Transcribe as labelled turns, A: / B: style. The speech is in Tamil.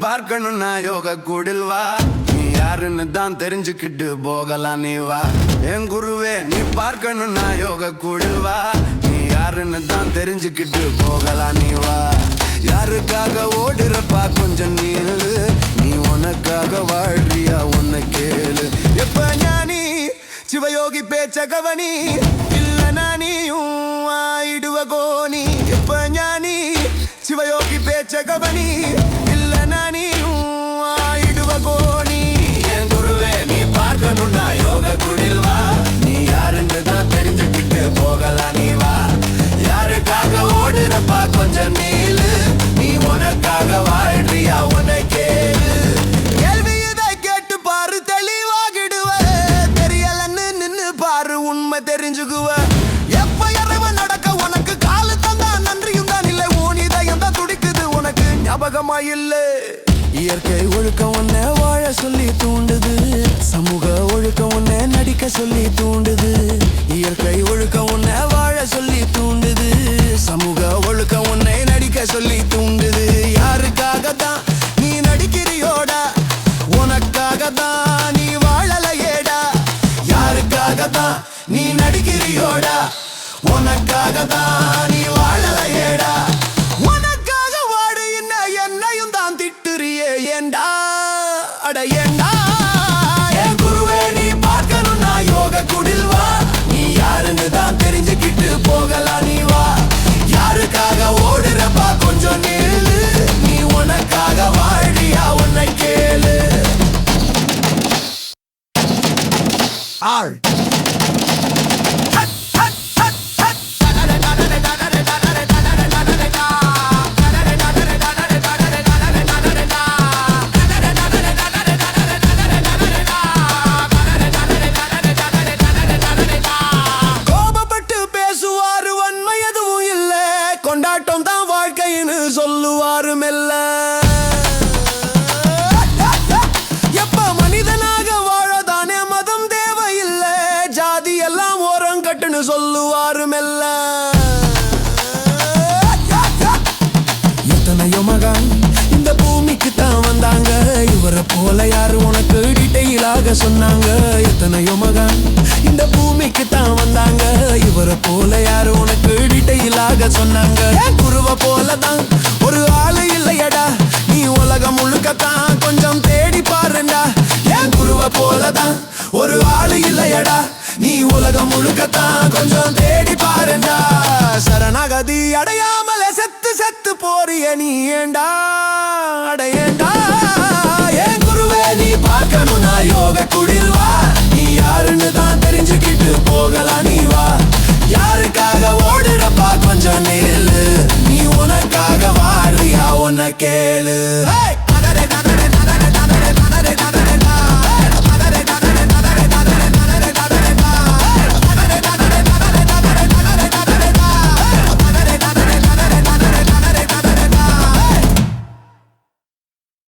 A: பார்க்கணும்னா யோக கூடில் வா நீ யாருன்னு தான் தெரிஞ்சுக்கிட்டு போகலாம் நீ வா. என் குருவே நீ பார்க்கணும்னா யோக கூடில் வா நீ யாருன்னு தான் தெரிஞ்சுக்கிட்டு போகலாம் நீ வா. யாருக்காக ஓடுறப்பா கொஞ்சம் நீளு நீ உனக்காக வாழ்றியா உன்னை கேளு. எப்ப ஞானி சிவயோகி பேச்ச கவனி? தெரிஞ்சுக்குவ எப்ப இறைவ நடக்க உனக்கு காலு தந்தா நன்றியும் தான் இல்லை. உன் இதயம் தான் துடிக்குது உனக்கு ஞாபகமா இல்ல. இயற்கை ஒழுக்கம் உன்னை வாழ சொல்லி தூண்டுது. சமூக ஒழுக்கம் உன்னை நடிக்க சொல்லி தூண்டுது. நீ நடிக்கிறியோடா? உனக்காக தான் நீ வாழலையேடா உனக்காக வாடு என்ன என்னையும் தான் திட்டுறியே ஏண்டா? அட ஏண்டா? என் குருவே நீ நான் யோக குடில் வா. நீ யாருன்னு தான் தெரிஞ்சுக்கிட்டு போகலாம் நீ வா. யாருக்காக ஓடுறப்பா கொஞ்சம் நில்லு. நீ உனக்காக வாழியா உன்னை கேளு. ஆள். சொல்லுவாரு மெல்ல எப்ப மனிதனாக வாழதானே மதம் தேவையில்லை. ஜாதி எல்லாம் ஓரம் கட்டுன்னு சொல்லுவாரு மெல்ல எத்தனையோ மகான் இந்த பூமிக்கு தான் வந்தாங்க. இவரை போல யாரு உனக்கு டீட்டெயிலாக சொன்னாங்க? எத்தனையோ மகான் இந்த பூமிக்கு தான் வந்தாங்க. இவரை போல யாரும் உனக்கு டீட்டெயிலாக சொன்னாங்க? குருவ போல தான் ஒரு ஆளு இல்லையடா. நீ உலகம் முழுக்கத்தான் கொஞ்சம் தேடி பாருண்டா ஏன் குருவ போல தான் ஒரு ஆளு இல்லையடா. நீ உலகம் முழுக்கத்தான் கொஞ்சம் தேடி பாருண்டா சரணாகதி அடையாமல செத்து செத்து போறிய நீ ஏண்டா? அடையேண்டா? ஏன் குருவே நீ பார்க்கணும்னா யோக குடில் Ogalani.